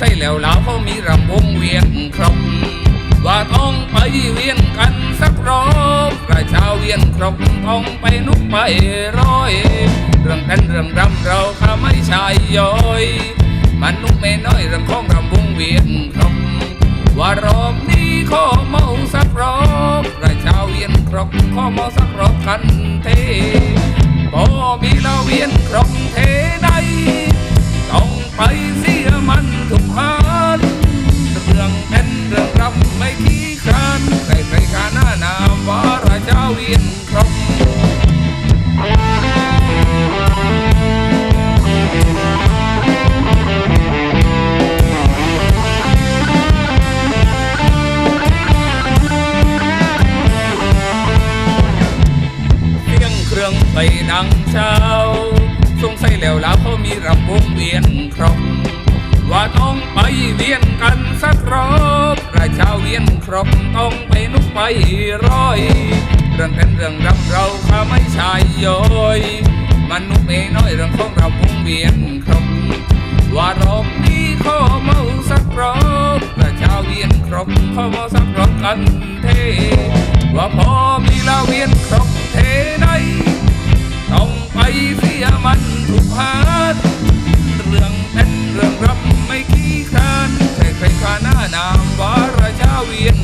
ใช่แล้วล้วเขามีรำวงเวียนครบว่าต้องไปเวียนกันสักรอบประชาเวียนครบต้องไปนุกไปร้อย เรื่องเต้นเรื่องรำเราข้าไม่ช่ย่อย มันนุกไม่น้อยเรื่องของรำวงเวียนครบว่ารอบนี้ขอเมาสักรอบประชาเวียนครบขอเมาสักรอบกันเทพอมีเราเวียนครบเทใด ไปดังเช้าสงสัยแล้วแล้วเขามีรำวงเวียนครบว่าต้องไปเวียนกันสักรอบราชาเวียนครบต้องไปนุกไปร้อย เรื่องเป็นเรื่องรำเราข้าไม่ใช่ย่อยมันนุกไม่น้อยเรื่องของเรำวงเวียนครบว่ารอบนี้ขอเมาสักรอบราชาเวียนครบขอเมาสักรอบกันเทว่าพอมีลาเวียนครบ มันถูกพาร์ทเรื่องเป็นเรื่องรำไม่ขี้คร้านใครใครข้าหน้านามว่าราชาเวียน